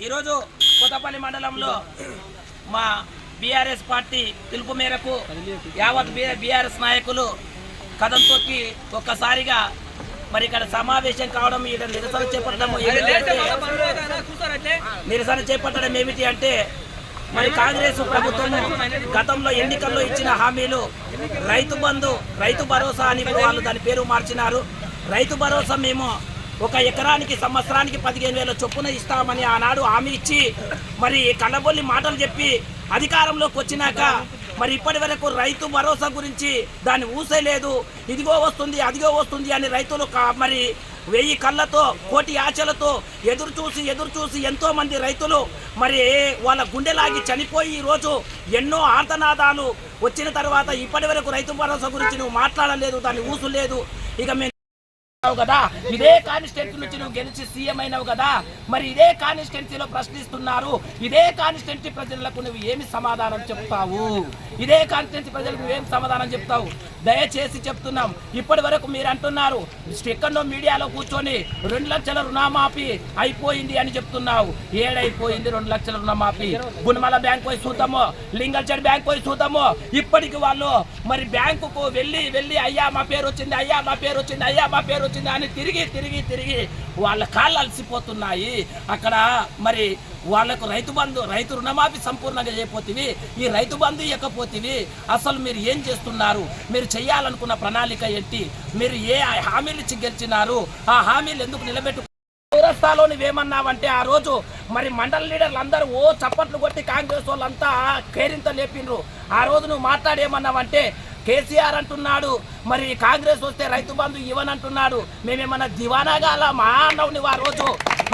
ఈరోజు కొత్తపల్లి మండలంలో మా బీఆర్ఎస్ పార్టీ పిలుపు మేరకు యావత్ బీఆర్ఎస్ నాయకులు కథం తొక్కి ఒక్కసారిగా మరి ఇక్కడ సమావేశం కావడం ఇక్కడ నిరసన చేపట్టడం అంటే నిరసన చేపట్టడం ఏమిటి అంటే మరి కాంగ్రెస్ ప్రభుత్వం గతంలో ఎన్నికల్లో ఇచ్చిన హామీలు రైతు బంధు రైతు భరోసా అని వాళ్ళు దాని పేరు మార్చినారు. రైతు భరోసా మేము ఒక ఎకరానికి సంవత్సరానికి పదిహేను వేల చొప్పున ఇస్తామని ఆనాడు హామీ ఇచ్చి మరి కళ్ళబొల్లి మాటలు చెప్పి అధికారంలోకి వచ్చినాక మరి ఇప్పటి వరకు రైతు భరోసా గురించి దాన్ని ఊసేయలేదు ఇదిగో వస్తుంది అదిగో వస్తుంది అని రైతులు కా- మరి వెయ్యి కళ్ళతో కోటి ఆశలతో ఎదురు చూసి ఎదురు చూసి ఎంతోమంది రైతులు మరి వాళ్ళ గుండెలాగి చనిపోయి ఈరోజు ఎన్నో ఆర్తనాదాలు వచ్చిన తర్వాత ఇప్పటి వరకు రైతు భరోసా గురించి నువ్వు మాట్లాడలేదు దాన్ని ఊసు లేదు ఇక మేము కదా? ఇదే కాన్స్టిట్యూన్సీ నుంచి నువ్వు గెలిచి సీఎం అయినావు కదా? మరి ఇదే కాన్స్టిట్యూన్సీలో ప్రశ్నిస్తున్నారు. ఇదే కాన్స్టిట్యూన్సీ ప్రజలకు నువ్వు ఏమి సమాధానం చెప్తావు? ఇదే కాన్స్టిట్యూన్సీ ప్రజలకు నువ్వేం సమాధానం చెప్తావు? దయచేసి చెప్తున్నాం. ఇప్పటి వరకు మీరు అంటున్నారు ఎక్కడో మీడియాలో కూర్చొని రెండు లక్షల రుణమాఫీ అయిపోయింది అని చెప్తున్నావు. ఏడైపోయింది రెండు లక్షల రుణమాఫీ. గుణమల బ్యాంక్ పోయి చూద్దాము. లింగల్చడ్ బ్యాంక్ పోయి చూద్దాము. ఇప్పటికి వాళ్ళు మరి బ్యాంకుకు వెళ్ళి వెళ్ళి అయ్యా మా పేరు వచ్చింది అయ్యా మా పేరు వచ్చింది అయ్యా మా పేరు వచ్చింది అని తిరిగి తిరిగి తిరిగి వాళ్ళ కాళ్ళు అలసిపోతున్నాయి. అక్కడ మరి వాళ్ళకు రైతు బంధు రైతు రుణమాఫీ సంపూర్ణంగా చేయపోతివి ఈ రైతు బంధు ఇవ్వకపోతేవి అసలు మీరు ఏం చేస్తున్నారు? మీరు చేయాలనుకున్న ప్రణాళిక ఏంటి? మీరు ఏ హామీలు ఇచ్చి గెలిచినారు? ఆ హామీలు ఎందుకు నిలబెట్టు? చౌరస్తాలో నువ్వేమన్నావంటే ఆ రోజు మరి మండల లీడర్లు అందరూ ఓ చప్పట్లు కొట్టి కాంగ్రెస్ వాళ్ళంతా కేరింత లేపిండ్రు. ఆ రోజు నువ్వు మాట్లాడేమన్నావంటే కేసీఆర్ అంటున్నాడు మరి కాంగ్రెస్ వస్తే రైతు బంధు ఇవ్వనంటున్నాడు మేమేమన్నా దివానాగాల మా అన్నావు నువ్వు ఆ రోజు?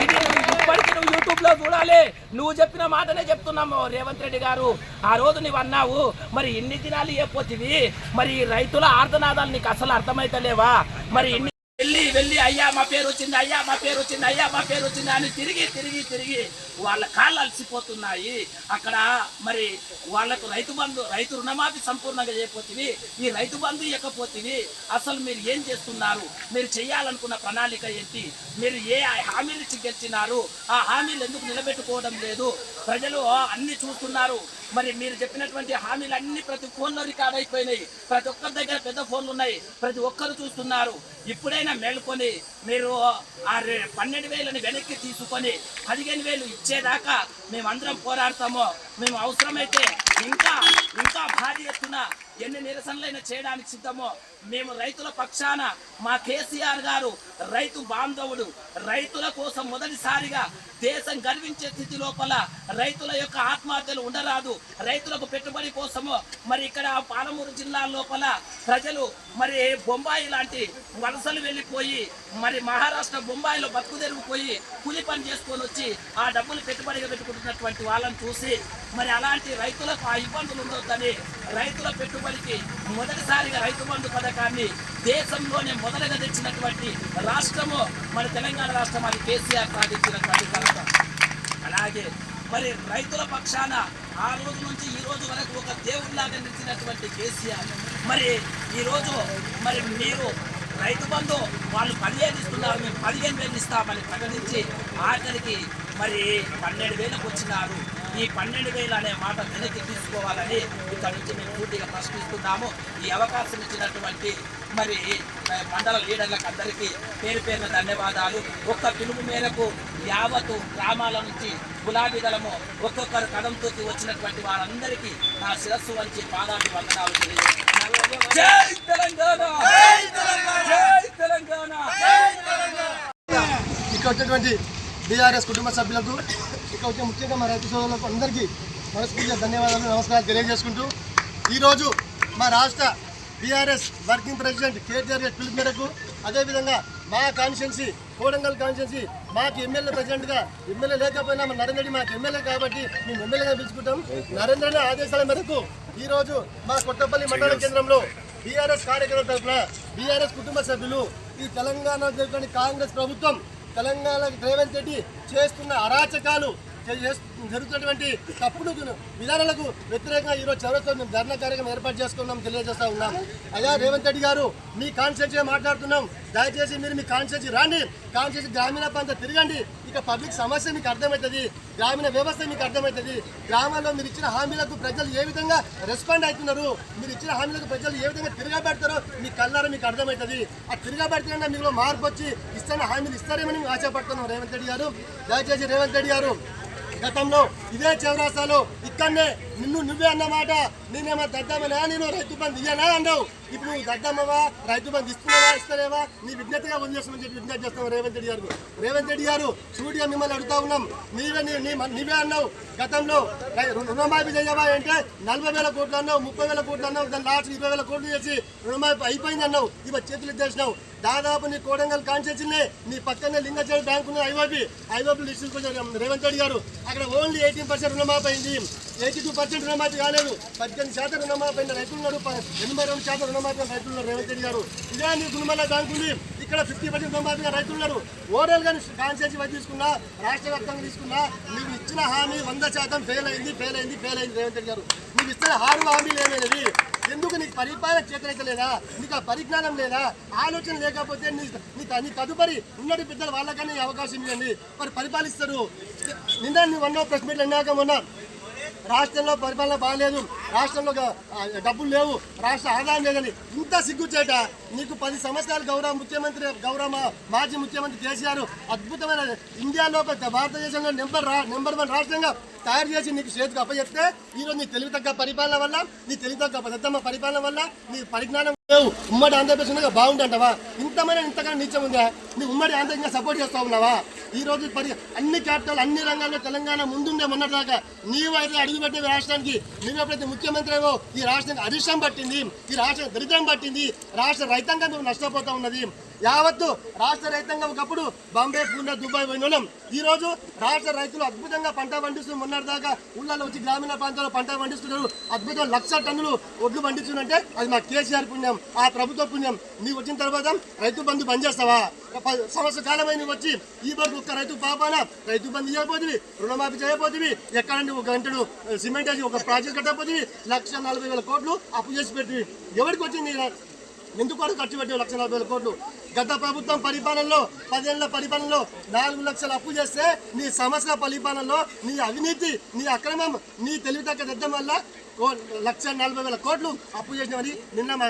ఇది ఇప్పటికీ నువ్వు యూట్యూబ్లో చూడాలి. నువ్వు చెప్పిన మాటనే చెప్తున్నాము రేవంత్ రెడ్డి గారు. ఆ రోజు నువ్వు అన్నావు మరి ఇన్ని దినాలు చెప్పొచ్చింది మరి ఈ రైతుల ఆర్ధనాదాలు నీకు అసలు అర్థమైతలేవా? మరి ఇన్ని వెళ్ళి వెళ్ళి అయ్యా మా పేరు వచ్చింది అయ్యా మా పేరు వచ్చింది అయ్యా మా పేరు వచ్చింది అని తిరిగి తిరిగి తిరిగి వాళ్ళ కాళ్ళు అలసిపోతున్నాయి. అక్కడ మరి వాళ్ళకు రైతు బంధు రైతు రుణమాఫీ సంపూర్ణంగా చేయకపోతుంది ఈ రైతు బంధు ఇవ్వకపోతుంది అసలు మీరు ఏం చేస్తున్నారు? మీరు చేయాలనుకున్న ప్రణాళిక ఏంటి? మీరు ఏ హామీలు గెలిచినారు? ఆ హామీలు ఎందుకు నిలబెట్టుకోవడం లేదు? ప్రజలు అన్ని చూస్తున్నారు. మరి మీరు చెప్పినటువంటి హామీలు అన్ని ప్రతి ఫోన్లో రికార్డ్ అయిపోయినాయి. ప్రతి ఒక్కరి దగ్గర పెద్ద ఫోన్లు ఉన్నాయి. ప్రతి ఒక్కరు చూస్తున్నారు. ఇప్పుడైనా మేల్కొని మీరు ఆ రె- పన్నెండు వేలని వెనక్కి తీసుకొని పదిహేను వేలు ఇచ్చేదాకా మేమందరం పోరాడతాము మేము అవసరమైతే ఇంకా ఇంకా భారీ ఎత్తున ఎన్ని నిరసనలైనా చేయడానికి సిద్ధమో మేము రైతుల పక్షాన మా కేసీఆర్ గారు రైతు బాంధవుడు రైతుల కోసం మొదటిసారిగా దేశం గర్వించే స్థితి లోపల రైతుల యొక్క ఆత్మహత్యలు ఉండరాదు. రైతులకు పెట్టుబడి కోసము మరి ఇక్కడ పాలమూరు జిల్లా లోపల ప్రజలు మరి బొంబాయి లాంటి వలసలు వెళ్ళిపోయి మరి మహారాష్ట్ర బొంబాయిలో బతుకు తెరిగిపోయి కూలి పని చేసుకొని వచ్చి ఆ డబ్బులు పెట్టుబడిగా పెట్టుకుంటున్నటువంటి వాళ్ళని చూసి మరి అలాంటి రైతులకు ఇబ్బందులు ఉండొద్దని రైతుల పెట్టుబడికి మొదటిసారిగా రైతు బంధు పథకాన్ని దేశంలోనే మొదటగా తెచ్చినటువంటి రాష్ట్రము మన తెలంగాణ రాష్ట్రం అది కేసీఆర్ సాధించినటువంటి ఘనత అలాగే మరి రైతుల పక్షాన ఆ రోజు నుంచి ఈ రోజు వరకు ఒక దేవుడిలాగా నిలిచినటువంటి కేసీఆర్. మరి ఈ రోజు మరి మీరు రైతు బంధు వాళ్ళు పదిహేను ఇస్తున్నారు మేము పదిహేను వేలు ఇస్తామని ప్రకటించి ఆఖరికి మరి పన్నెండు వేలకు వచ్చినారు. ఈ పన్నెండు వేలు అనే మాట వెనక్కి తీసుకోవాలని ఇక్కడ నుంచి మేము పూర్తిగా ప్రశ్నిస్తున్నాము. ఈ అవకాశం ఇచ్చినటువంటి మరి మండల లీడర్లకు అందరికీ పేరు పేరున ధన్యవాదాలు. ఒక్క పిలుపు మేరకు యావత్తు గ్రామాల నుంచి గులాబీ దళము ఒక్కొక్కరు కదం తోకి వచ్చినటువంటి వారందరికీ నా శిరస్సు వంచి పాదాలు వందనాలు తెలియజేస్తున్నాను. జై తెలంగాణ! జై తెలంగాణ! ఇక్కడ వచ్చినటువంటి బీఆర్ఎస్ కుటుంబ సభ్యులకు ఇక్కడ వచ్చే ముఖ్యంగా మా రైతు సోదరులకు అందరికీ మనస్ఫూర్తిగా ధన్యవాదాలు నమస్కారాలు తెలియజేసుకుంటూ ఈరోజు మా రాష్ట్ర బీఆర్ఎస్ వర్కింగ్ ప్రెసిడెంట్ కేటీఆర్ గారి పిలుపు మేరకు అదేవిధంగా మా కాన్స్టిట్యున్సీ కోడంగల్ కాన్స్టిట్యున్సీ మాకు ఎమ్మెల్యే ప్రెసిడెంట్గా ఎమ్మెల్యే లేకపోయినా మా నరేంద్ర రెడ్డి మాకు ఎమ్మెల్యే కాబట్టి మేము ఎమ్మెల్యేగా పిలుచుకుంటాం. నరేంద్ర ఆదేశాల మేరకు ఈరోజు మా కొత్తపల్లి మండల కేంద్రంలో బీఆర్ఎస్ కార్యకర్తల తరఫున బీఆర్ఎస్ కుటుంబ సభ్యులు ఈ తెలంగాణ కాంగ్రెస్ ప్రభుత్వం తెలంగాణ రేవంత్ రెడ్డి చేస్తున్న అరాచకాలు జరుగుతున్నటువంటి తప్పుడు విధానాలకు వ్యతిరేకంగా ఈరోజు చౌరస్తా మేము ధర్నా కార్యక్రమం ఏర్పాటు చేసుకున్నాం తెలియజేస్తా ఉన్నాం. అయ్యా రేవంత్ రెడ్డి గారు మీ కాన్స్టిట్యూన్సీ మాట్లాడుతున్నాం. దయచేసి మీరు మీ కాన్స్టిట్యూన్సీ రాండి. కాన్స్టిట్యూన్సీ గ్రామీణ ప్రాంతం తిరగండి. ఇక పబ్లిక్ సమస్య మీకు అర్థమవుతుంది. గ్రామీణ వ్యవస్థ మీకు అర్థమవుతుంది. గ్రామాల్లో మీరు ఇచ్చిన హామీలకు ప్రజలు ఏ విధంగా రెస్పాండ్ అవుతున్నారు? మీరు ఇచ్చిన హామీలకు ప్రజలు ఏ విధంగా తిరగబెడతారో మీ కళ్ళారా మీకు అర్థమవుతుంది. ఆ తిరగబెడితే మీలో మార్పు వచ్చి ఇస్తున్న హామీలు ఇస్తారేమని ఆశపడుతున్నాం రేవంత్ రెడ్డి గారు. దయచేసి రేవంత్ రెడ్డి గారు గతంలో ఇదే చౌరాస్తాలో ఇక్కడనే నిన్ను నువ్వే అన్నమాట. నేనేమో దద్దమ్మనా? నేను రైతు బంధు ఇయ్యనా అన్నావు. ఇప్పుడు నువ్వు దద్దమ్మవా? రైతు బంధు ఇస్తున్నావా? ఇస్తలేవా? నీ విజ్ఞతగా వదిలేస్తామని చెప్పి విజ్ఞప్తి చేస్తాం రేవంత్ రెడ్డి గారు. రేవంత్ రెడ్డి గారు సూటిగా మిమ్మల్ని అడుగుతా ఉన్నాం. నీవే నీ- నీవే అన్నావు. గతంలో రుణమాఫీ చేయవా అంటే నలభై వేల కోట్లు అన్నావు ముప్పై వేల కోట్లు అన్నావు దాని లాస్ట్ ఇరవై వేల కోట్లు చేసి రుణమాఫీ అయిపోయింది అన్నావు. ఇవి చేతులు ఇచ్చేసినావు దాదాపు నీ కోడంగల్ కాన్స్టిట్యూన్సీ నీ పక్కనే లింగచేరి బ్యాంకు ఉన్నది IOB IOB list Revanth Reddy garu. అక్కడ ఓన్లీ ఎయిటీన్ పర్సెంట్ రుణమాఫీ అయింది. ఎయిటీ టూ పర్సెంట్ రుణమాఫీ కాలేదు. పద్దెనిమిది శాతం రుణమాఫీ అయిన రైతులు ఉన్నారు. ఎనభై రెండు శాతం రుణమాఫీ అయిన రైతులు ఉన్నారు. రేవంత్ రెడ్డి గారు. ఇదే నీ గుణమల్ల బ్యాంక్ ఉంది. ఇక్కడ ఫిఫ్టీ పర్సెంట్ రుణమాఫీ అయిన రైతులు ఉన్నారు. ఓవరాల్గా కాన్స్టిట్యూన్సీ వైపు తీసుకున్నా రాష్ట్ర వ్యాప్తంగా తీసుకున్నా నీకు ఇచ్చిన హామీ వంద శాతం ఫెయిల్ అయింది ఫెయిల్ అయింది ఫెయిల్ అయింది రేవంత్ రెడ్డి గారు. నీకు ఇచ్చిన హారు హామీ లేదనేది ఎందుకు నీకు పరిపాలన చేతనైతే లేదా? నీకు ఆ పరిజ్ఞానం లేదా? ఆలోచన లేకపోతే నీ నీ తదుపరి ఉన్నటి పెద్దలు వాళ్ళకనే అవకాశం ఇవ్వండి. మరి పరిపాలిస్తారు. నిన్న నువ్వు ఆఫ్ ప్రెస్ మీట్లు అన్నాక మొన్న రాష్ట్రంలో పరిపాలన బాగాలేదు. రాష్ట్రంలో డబ్బులు లేవు రాష్ట్ర ఆదాయం లేదని ఇంత సిగ్గుచేట. నీకు పది సంవత్సరాలు గౌరవ ముఖ్యమంత్రి గౌరవ మాజీ ముఖ్యమంత్రి కేసీఆర్ అద్భుతమైన ఇండియాలో భారతదేశంలో నెంబర్ రా నెంబర్ వన్ రాష్ట్రంగా తయారు చేసి నీకు చేతికి అప్పచెప్తే ఈరోజు నీ తెలివి తగ్గ పరిపాలన వల్ల నీ తెలివి తగ్గ పెద్దమ్మ పరిపాలన వల్ల నీ పరిజ్ఞానం లేవు. ఉమ్మడి ఆంధ్రప్రదేశ్ ఉండగా బాగుంటుంటావా ఇంతమైన ఇంతకన్నా నీచం ఉందా? నీ ఉమ్మడి ఆంధ్రప్రదేశ్ సపోర్ట్ చేస్తూ ఉన్నావా? ఈ రోజు పరి అన్ని క్యాపిటల్ అన్ని రంగాల్లో తెలంగాణ ముందుండే మొన్నటిదాకా. నీవు అయితే అడుగుపెట్టే రాష్ట్రానికి నువ్వు ముఖ్యమంత్రి ఈ రాష్ట్రానికి అదృష్టం పట్టింది. ఈ రాష్ట్ర దరిద్రం పట్టింది. రాష్ట్ర రైతాంగం నువ్వు నష్టపోతా ఉన్నది. యావత్తు రాష్ట్ర రైతాంగం ఒకప్పుడు బాంబే పూణే దుబాయ్ పోయిన ఈ రోజు రాష్ట్ర రైతులు అద్భుతంగా పంట పండిస్తూ మొన్నటిదాకా ఊళ్ళలో వచ్చి గ్రామీణ ప్రాంతాల్లో పంట పండిస్తున్నారు. అద్భుతం. లక్ష టన్నులు ఒడ్లు పండిస్తుందంటే అది మా కేసీఆర్ పుణ్యం ఆ ప్రభుత్వ పుణ్యం. నీవు వచ్చిన తర్వాత రైతు బంధు బంద్ చేస్తావా? సంవత్సర కాలమై నువ్వు వచ్చి ఈ వరకు ఒక్క రైతు పాపాన రైతు బంధు చేయబోతుంది రుణమాఫీ చేయబోతుంది ఎక్కడ నువ్వు గంటడు సిమెంట్ వేసి ఒక ప్రాజెక్ట్ కట్టబోతుంది లక్ష నలభై వేల కోట్లు అప్పు చేసి పెట్టి ఎవరికి వచ్చింది? ఎందుకు కూడా ఖర్చు పెట్టావు లక్ష నలభై వేల కోట్లు? గత ప్రభుత్వం పరిపాలనలో పదేళ్ళ పరిపాలనలో నాలుగు లక్షలు అప్పు చేస్తే నీ సంవత్సర పరిపాలనలో నీ అవినీతి నీ అక్రమం నీ తెలివితక్క దద్దం వల్ల లక్ష నలభై వేల కోట్లు అప్పు చేసినవని నిన్న మా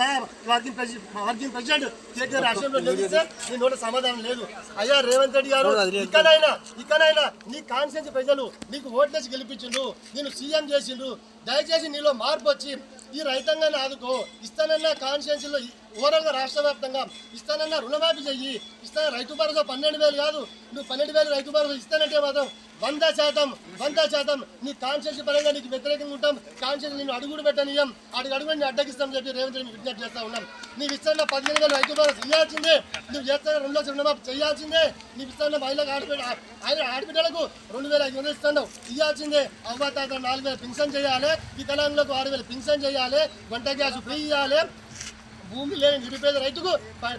మా working president working president KTR అసెంబ్లీలో నిలదీస్తే నీ నోట సమాధానం లేదు. అయ్యా రేవంత్ రెడ్డి గారు ఇకనైనా ఇకనైనా నీ కాన్స్టిట్యూన్సీ ప్రజలు నీకు ఓట్లేసి గెలిపించిండ్రు నేను సీఎం చేసిండ్రు. దయచేసి నీలో మార్పు వచ్చి ఈ రైతాంగాన్ని ఆదుకో. ఇస్తానన్న కాన్స్టిట్యూన్సీలో ఓవరాల్గా రాష్ట్ర వ్యాప్తంగా ఇస్తానన్న రుణమాఫీ చెయ్యి. ఇస్తాన రైతు భరోసా పన్నెండు వేలు కాదు. నువ్వు పన్నెండు వేలు రైతు భరోసా ఇస్తానంటే మాత్రం వంద శాతం వంద శాతం నీ కాన్స్టిట్యూన్సీ పరంగా నీకు వ్యతిరేకంగా ఉంటాం. కాన్స్టిట్యూన్సీ నేను అడుగుడు పెట్టనియం. అడుగు అడుగు నేను అడ్డగిస్తాం చెప్పి రేవంత్ రెడ్డి విజ్ఞప్తి చేస్తా ఉన్నాం. నీవు ఇస్తాన పదిహేను వేలు రైతు భరోసా ఇవ్వాల్సిందే నువ్వు చేస్తాన రెండు లక్షల రుణమాఫీ చేయాల్సిందే నీవు ఇస్తాన మహిళలకు ఆడబిడ్డ ఆయన ఆడబిడ్డలకు రెండు వేల ఐదు వందలు ఇస్తాను ఇవ్వాల్సిందే అవ్వతాత నాలుగు వేల పింఛన్ చేయాలి. వికలాంగులకు ఆరు వేల పింఛన్ చేయాలి. వంట గ్యాస్ ఫ్రీ ఇవ్వాలి భూమి లేని నిరుపేద రైతుకు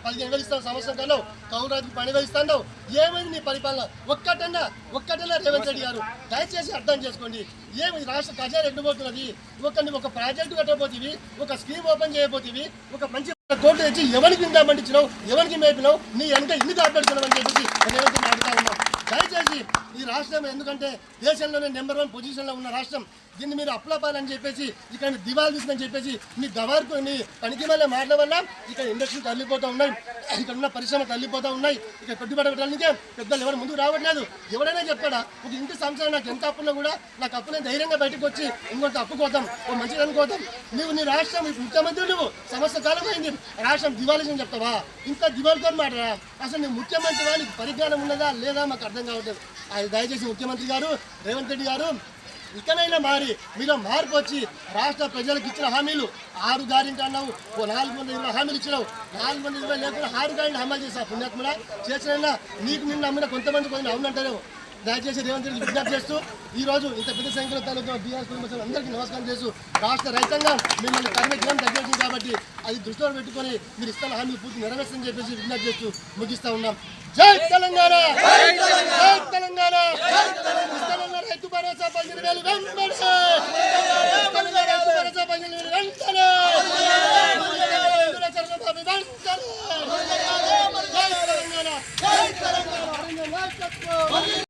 పదిహేను వేలు ఇస్తాను సంవత్సరం కన్నా కౌలు రైతుకు పని వేలు ఇస్తాను ఏమైంది నీ పరిపాలన? ఒక్కటన్నా ఒక్కటన్నా రేవంత్ రెడ్డి గారు. దయచేసి అర్థం చేసుకోండి. ఏమి రాష్ట్ర ఖజానా ఎండిపోతున్నది ఒకరిని ఒక ప్రాజెక్టు కట్టబోతివి ఒక స్కీమ్ ఓపెన్ చేయబోతివి ఒక మంచి కోర్టు తెచ్చి ఎవరికి ఇందా పండించినావు ఎవరికి మేపినావు? నీ ఎంత ఇన్ని కాపాడుతున్నావు అని చెప్పేసి రేవంత్ రెడ్డి అడుగుతా ఉన్నాం. దయచేసి ఈ రాష్ట్రం ఎందుకంటే దేశంలోనే నెంబర్ వన్ పొజిషన్లో ఉన్న రాష్ట్రం. దీన్ని మీరు అప్లపాలని చెప్పేసి ఇక్కడ దివాలు తీసుకుని చెప్పేసి మీ గవర్కు మీ పనికి మళ్ళీ మాటల వల్ల ఇక్కడ ఇండస్ట్రీలు తల్లిపోతూ ఉన్నాయి. ఇక్కడ ఉన్న పరిశ్రమలు తల్లిపోతూ ఉన్నాయి. ఇక్కడ పెట్టుబడి పెట్టడానికి పెద్దలు ఎవరు ముందుకు రావట్లేదు. ఎవడైనా చెప్పాడా ఒక ఇంటి సంవత్సరం నాకు ఎంత అప్పున్నా కూడా నాకు అప్పునే ధైర్యంగా బయటకు వచ్చి ఇంకొంత అప్పు కోతాం ఒక మంచిది అనుకోతాం నువ్వు నీ రాష్ట్రం ముఖ్యమంత్రి నువ్వు. సంవత్సర కాలం అయింది రాష్ట్రం దివాళీ చెప్తావా? ఇంత దివాళితో మాటరా అసలు నీ ముఖ్యమంత్రి నీకు పరిజ్ఞానం ఉన్నదా లేదా? మాకు అర్థం కావట్లేదు. అది దయచేసి ముఖ్యమంత్రి గారు రేవంత్ రెడ్డి గారు ఇకనైనా మారి మీలో మార్పు వచ్చి రాష్ట్ర ప్రజలకు ఇచ్చిన హామీలు ఆరు గ్యారెంటీ అన్నావు ఓ నాలుగు వందల ఇరవై హామీలు ఇచ్చినావు. నాలుగు వందల ఇరవై లేకుండా ఆరు గ్యారెంటీ అమలు చేసా పుణ్యాత్మడా. చేసిన నీకు నిన్న నమ్మిన కొంతమంది కొంత అవునంటారేమో. దయచేసి రేవంత్ రెడ్డి విజ్ఞప్తి చేస్తూ ఈరోజు ఇంత పెద్ద సంఖ్యలో తాలూకా బీఆర్ కుటుంబ అందరికీ నమస్కారం చేస్తూ రాష్ట్ర రైతాంగం మిమ్మల్ని కర్మజ్ఞానం తగ్గించింది కాబట్టి అది దృష్టిలో పెట్టుకొని మీరు ఇస్తాను హామీ పూర్తి నెరవేర్చని చెప్పేసి విజ్ఞప్తి చేస్తూ ముగిస్తూ ఉన్నాం. తెలంగాణ! తెలంగాణ! తెలంగాణ! జై తెలంగాణ!